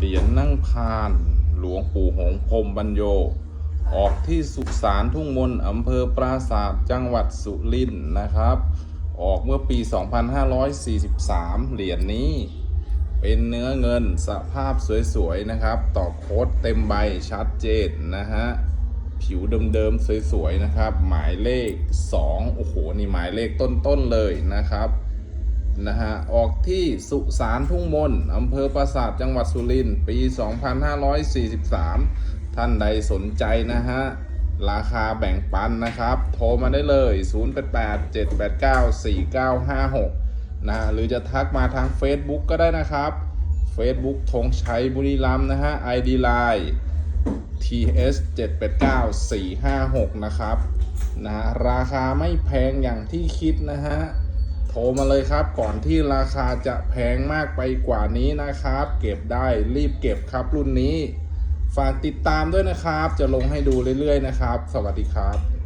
เหรียญนั่งพาน หลวงปู่หงพรมบรรโย ออกที่สุสานทุ่งมนอำเภอปราศาสตร์จังหวัดสุรินทร์นะครับ ออกเมื่อปี 2543 เหรียญนี้ เป็นเนื้อเงินสภาพสวยๆนะครับ ต่อโค้ดเต็มใบชัดเจนนะฮะผิวเดิมๆสวยๆนะครับ หมายเลข 2 โอ้โห นี่หมายเลขต้นๆเลยนะครับ นะฮะ ออกที่สุสานทุ่งมนอำเภอปราสาทจังหวัดสุรินทร์ปี 2543 ท่านใดสนใจนะฮะ ราคาแบ่งปันนะครับ โทรมาได้เลย 0887894956 นะฮะหรือจะทักมาทาง Facebook ก็ได้นะครับ Facebook ธงชัยบุรีรัมนะฮะ ID Line TS 789456 นะครับ นะฮะราคาไม่แพงอย่างที่คิดนะฮะ รมาเลยครับ ก่อนที่ราคาจะแพงมากไปกว่านี้นะครับ เก็บได้รีบเก็บครับรุ่นนี้ ฝากติดตามด้วยนะครับ จะลงให้ดูเรื่อยๆนะครับ สวัสดีครับ